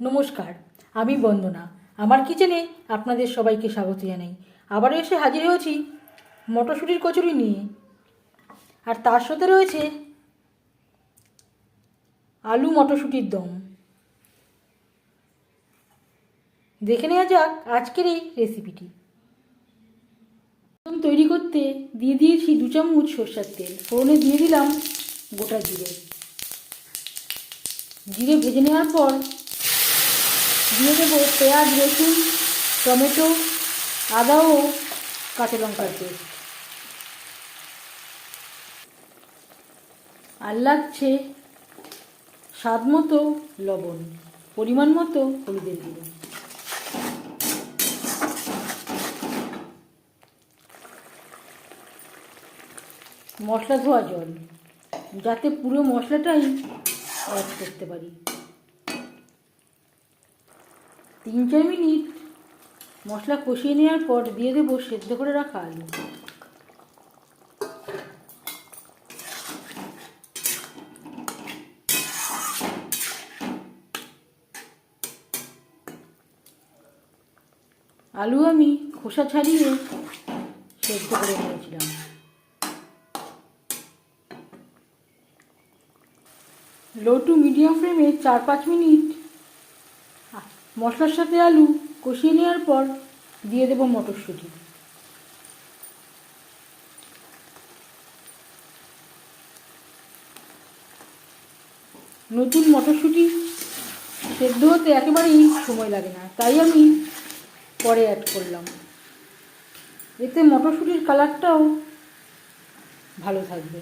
নমস্কার, আমি বন্দনা। আমার কিচেনে আপনাদের সবাইকে স্বাগত জানাই। আবারও এসে হাজির হয়েছি মটরশুঁটির কচুরি নিয়ে। আর তার সাথে রয়েছে আলু মটরশুঁটির দম। দেখে নেওয়া যাক আজকের এই রেসিপিটি দম তৈরি করতে দিয়ে দিয়েছি দু চামচ সর্ষার তেল। ফোড়নে দিয়ে দিলাম গোটা জিরে। জিরে ভেজে নেওয়ার পর দিয়ে দেবো পেঁয়াজ, রসুন, টমেটো, আদা ও কাঁচা লঙ্কার পেস্ট। আর লাগছে স্বাদ মতো লবণ, পরিমাণ মতো হলুদের গুঁড়ো। মশলা ধোয়া জল, যাতে পুরো মশলাটাই অ্যাড করতে পারি। তিন চার মিনিট মশলা কষিয়ে নেওয়ার পর দিয়ে দেবো সেদ্ধ করে রাখা আলু। আলু আমি খোসা ছাড়িয়ে সেদ্ধ করে নিয়েছিলাম। লো টু মিডিয়াম ফ্লেমে চার পাঁচ মিনিট মশলার সাথে আলু কষিয়ে নেওয়ার পর দিয়ে দেবো মটরশুঁটি। নতুন মটরশুঁটি সেদ্ধ হতে একেবারেই সময় লাগে না, তাই আমি পরে অ্যাড করলাম। এতে মটরশুঁটির কালারটাও ভালো থাকবে।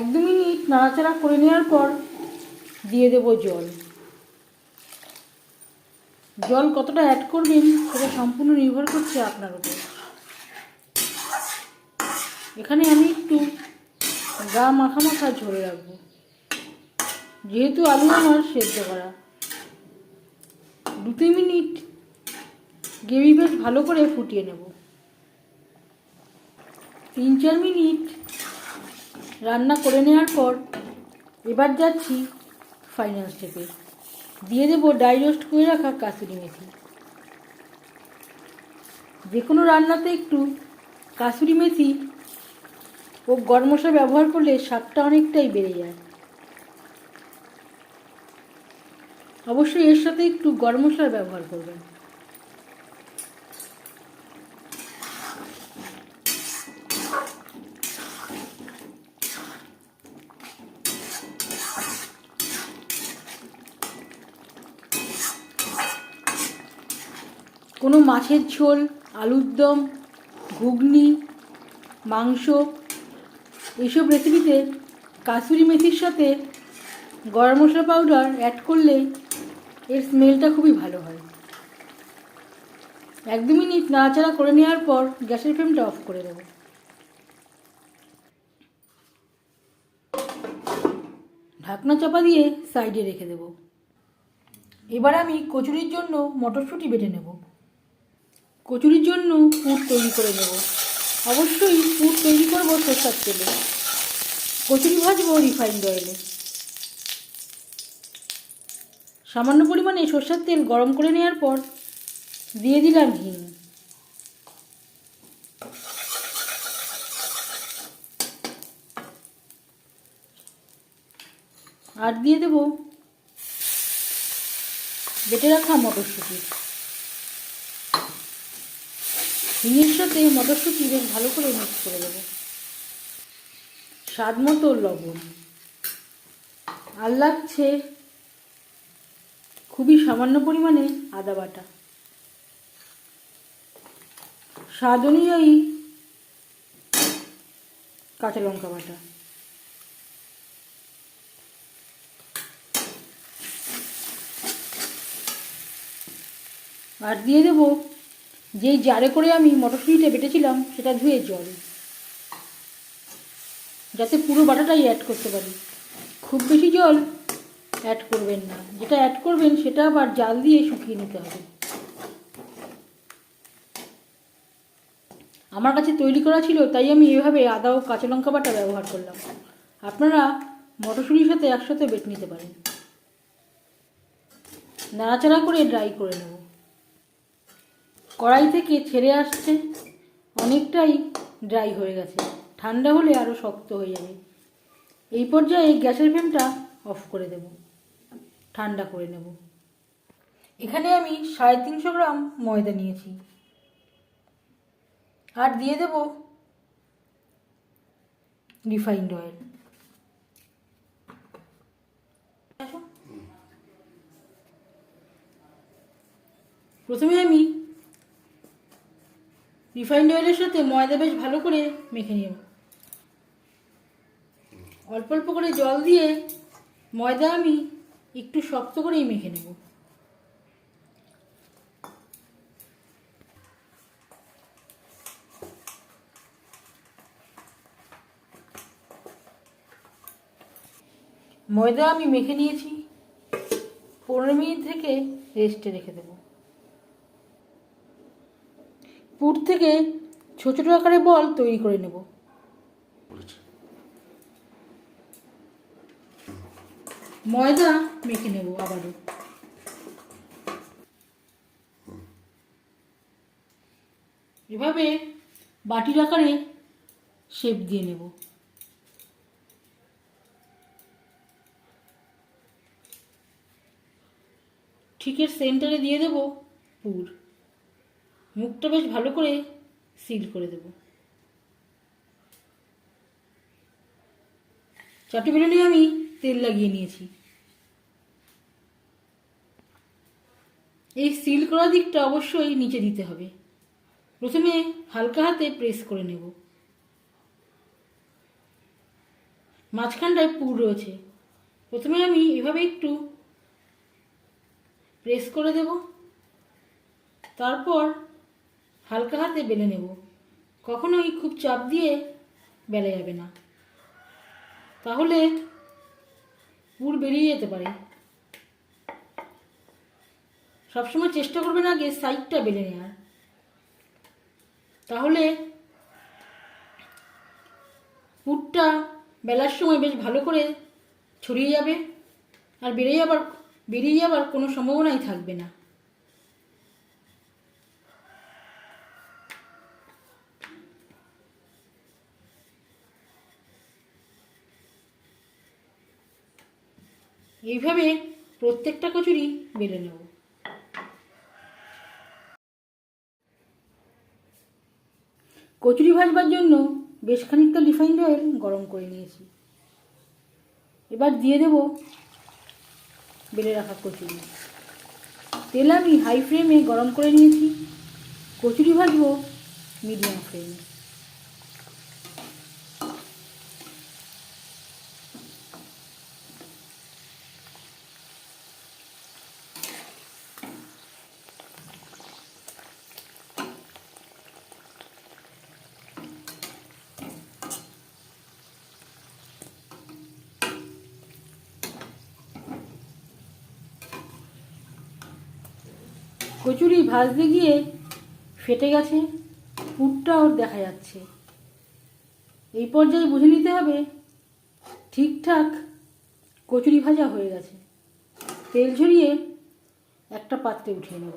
এক দু মিনিট নাড়াচাড়া করে নেওয়ার পর দিয়ে দেব জল। জল কতটা অ্যাড করবেন সেটা সম্পূর্ণ নির্ভর করছে আপনার উপর। এখানে আমি একটু গা মাখা মাখা ঝরে রাখব। যেহেতু আলু আমার সেদ্ধ করা। দু তিন মিনিট গ্রেভি বেশ ভালো করে ফুটিয়ে নেব। তিন চার মিনিট রান্না করে নেওয়ার পর এবার যাচ্ছি ফাইনাল স্টেপে দিয়ে দেবো ডাই রোস্ট করে রাখা কাসুরি মেথি। যে কোনো রান্নাতে একটু কাসুরি মেথি ও গরম মশলা ব্যবহার করলে স্বাদটা অনেকটাই বেড়ে যায়। অবশ্যই এর সাথে একটু গরম মশলা ব্যবহার করবেন। কোনো মাছের ঝোল, আলুর দম, ঘুগনি, মাংস এইসব রেসিপিতে কাসুরি মেথির সাথে গরম মশলা পাউডার অ্যাড করলে এর স্মেলটা খুবই ভালো হয়। এক দু মিনিট নাড়াচাড়া করে নেওয়ার পর গ্যাসের ফ্লেমটা অফ করে দেবো। ঢাকনা চাপা দিয়ে সাইডে রেখে দেবো। এবার আমি কচুরির জন্য মটরশুঁটি বেটে নেব। কচুরির জন্য পুর তৈরি করে নেব। অবশ্যই পুর তৈরি করব সরষার তেলে কচুরি ভাজবো রিফাইন্ড অয়েলে সামান্য পরিমাণে সর্ষের তেল গরম করে নেওয়ার পর দিয়ে দিলাম হিং আর দিয়ে দেব বেটে রাখা মটরশুঁটি। সাথে মটরশুঁটি বেশ ভালো করে মিক্স করে দেবো। স্বাদ মতো লবণ। আর লাগছে খুবই সামান্য পরিমাণে আদা বাটা। স্বাদ অনুযায়ী কাঁচা লঙ্কা বাটা। আর দিয়ে দেবো যেই জারে করে আমি মটরশুঁটিটা বেটেছিলাম, সেটা ধুয়ে জল। যাতে পুরো বাটাটাই অ্যাড করতে পারি। খুব বেশি জল অ্যাড করবেন না। যেটা অ্যাড করবেন, সেটা আবার জাল দিয়ে শুকিয়ে নিতে হবে। আমার কাছে তৈরি করা ছিল, তাই আমি এভাবে আদা ও কাঁচা লঙ্কা বাটা ব্যবহার করলাম। আপনারা মটরশুঁটির সাথে একসাথে বেট নিতে পারেন। নাড়াচাড়া করে ড্রাই করে নেব। কড়াই থেকে ছেড়ে আসছে, অনেকটাই ড্রাই হয়ে গেছে। ঠান্ডা হলে আরও শক্ত হয়ে যাবে। এই পর্যায়ে গ্যাসের ফ্লেমটা অফ করে দেব। ঠান্ডা করে নেব। এখানে আমি সাড়ে তিনশো গ্রাম ময়দা নিয়েছি। আর দিয়ে দেব রিফাইন্ড অয়েল প্রথমে আমি রিফাইন্ড অয়েলের সাথে ময়দা বেশ ভালো করে মেখে নেব অল্প অল্প করে জল দিয়ে ময়দা আমি একটু শক্ত করেই মেখে নেব। ময়দা আমি মেখে নিয়েছি। পনেরো মিনিট থেকে রেস্টে রেখে দেবো। পুর থেকে ছোট ছোট আকারে বল তৈরি করে নেব। ময়দা মেখে নেব আবারও। এভাবে বাটির আকারে শেপ দিয়ে নেব। ঠিকের সেন্টারে দিয়ে দেব পুর। মুখটা বেশ ভালো করে সিল করে দেব। চারটি বেলুনে আমি তেল লাগিয়ে নিয়েছি। এই সিল করা দিকটা অবশ্যই নিচে দিতে হবে। প্রথমে হালকা হাতে প্রেস করে নেব। মাঝখানটায় পুর রয়েছে। প্রথমে আমি এভাবে একটু প্রেস করে দেব। তারপর হালকা হাতে বেলে নেব। কখনোই খুব চাপ দিয়ে বেলা যাবে না। তাহলে পুর বেরিয়ে যেতে পারে। সবসময় চেষ্টা করবেন আগে সাইডটা বেলে নেওয়ার তাহলে পুরটা বেলার সময় বেশ ভালো করে ছড়িয়ে যাবে। আর বেরিয়ে যাবার বেরিয়ে যাবার কোনো সম্ভাবনাই থাকবে না। এইভাবে প্রত্যেকটা কচুরি বেলে নেব। কচুরি ভাজবার জন্য বেশ খানিকটা রিফাইন্ড অয়েল গরম করে নিয়েছি। এবার দিয়ে দেব বেলে রাখা কচুরি। তেল আমি হাই ফ্লেমে গরম করে নিয়েছি। কচুরি ভাজবো মিডিয়াম ফ্লেমে কচুরি ভাজতে গিয়ে ফেটে গেছে পুরটাও দেখা যাচ্ছে। এই পর্যায়ে বুঝে নিতে হবে, ঠিকঠাক কচুরি ভাজা হয়ে গেছে। তেল ঝরিয়ে একটা পাত্রে উঠিয়ে নেব।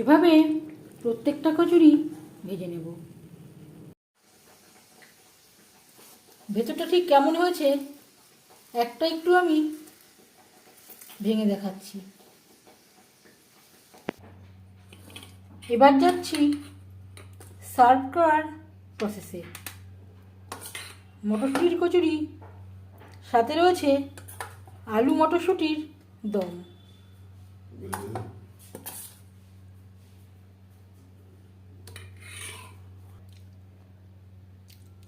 এভাবে প্রত্যেকটা কচুরি ভেজে নেব। ভেতরটা ঠিক কেমন হয়েছে, একটা একটু আমি ভেঙে দেখাচ্ছি। এবার যাচ্ছি সার্ভ করার প্রসেসে মটরশুঁটির কচুরি, সাথে রয়েছে আলু মটরশুঁটির দম বলে দেবে